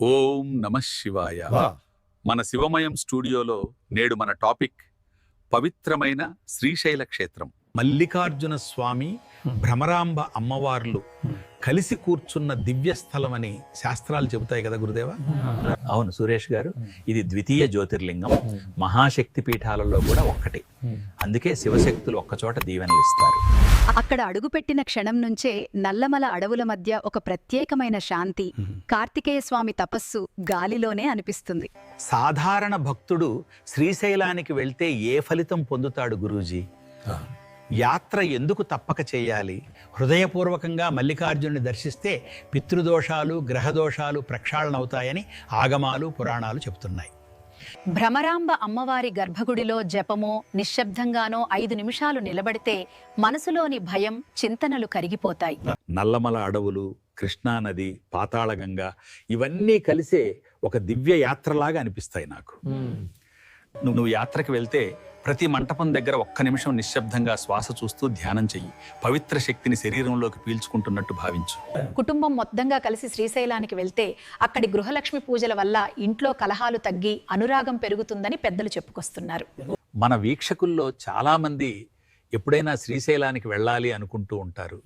ఓం నమ శివాయ. మన శివమయం స్టూడియోలో నేడు మన టాపిక్ పవిత్రమైన శ్రీశైల క్షేత్రం. మల్లికార్జున స్వామి భ్రమరాంబ అమ్మవార్లు. కలిసి కూర్చున్న దివ్య స్థలం అని శాస్త్రాలు చెబుతాయి కదా గురుదేవ? అవును సురేష్ గారు. ఇది ద్వితీయ జ్యోతిర్లింగం. మహాశక్తి పీఠాలలో కూడా ఒక్కటి. అందుకే శివశక్తులు ఒక్కచోట దీవెనలు ఇస్తారు. అక్కడ అడుగుపెట్టిన క్షణం నుంచే నల్లమల అడవుల మధ్య ఒక ప్రత్యేకమైన శాంతి కార్తికేయ స్వామి తపస్సు గాలిలోనే అనిపిస్తుంది. సాధారణ భక్తుడు శ్రీశైలానికి వెళ్తే ఏ ఫలితం పొందుతాడు గురూజీ? యాత్ర ఎందుకు తప్పక చేయాలి? హృదయపూర్వకంగా మల్లికార్జునుని దర్శిస్తే పితృదోషాలు గ్రహదోషాలు ప్రక్షాళన అవుతాయని ఆగమాలు పురాణాలు చెప్తున్నాయి. భ్రమరాంబ అమ్మవారి గర్భగుడిలో జపమో నిశ్శబ్దంగానో ఐదు నిమిషాలు నిలబడితే మనసులోని భయం చింతనలు కరిగిపోతాయి. నల్లమల అడవులు కృష్ణానది పాతాళగంగ ఇవన్నీ కలిసే ఒక దివ్య యాత్రలాగా అనిపిస్తాయి నాకు. నువ్వు నువ్వు యాత్రకు వెళ్తే ప్రతి మంటపం దగ్గర ఒక్క నిమిషం నిశ్శబ్దంగా శ్వాస చూస్తూ ధ్యానం చెయ్యి. పవిత్ర శక్తిని శరీరంలోకి పీల్చుకుంటున్నట్టు భావించు. కుటుంబం మొత్తంగా కలిసి శ్రీశైలానికి వెళ్తే అక్కడి గృహలక్ష్మి పూజల వల్ల ఇంట్లో కలహాలు తగ్గి అనురాగం పెరుగుతుందని పెద్దలు చెప్పుకొస్తున్నారు. మన వీక్షకుల్లో చాలా మంది ఎప్పుడైనా శ్రీశైలానికి వెళ్ళాలి అనుకుంటూ ఉంటారు.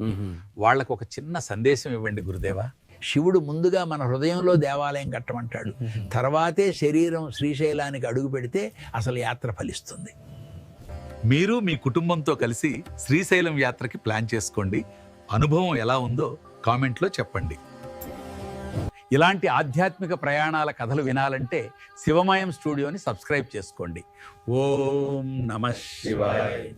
వాళ్ళకు ఒక చిన్న సందేశం ఇవ్వండి గురుదేవా. శివుడు ముందుగా మన హృదయంలో దేవాలయం కట్టమంటాడు. తర్వాతే శరీరం శ్రీశైలానికి అడుగు పెడితే అసలు యాత్ర ఫలిస్తుంది. మీరు మీ కుటుంబంతో కలిసి శ్రీశైలం యాత్రకి ప్లాన్ చేసుకోండి. అనుభవం ఎలా ఉందో కామెంట్లో చెప్పండి. ఇలాంటి ఆధ్యాత్మిక ప్రయాణాల కథలు వినాలంటే శివమయం స్టూడియోని సబ్స్క్రైబ్ చేసుకోండి. ఓం నమ శివాయ.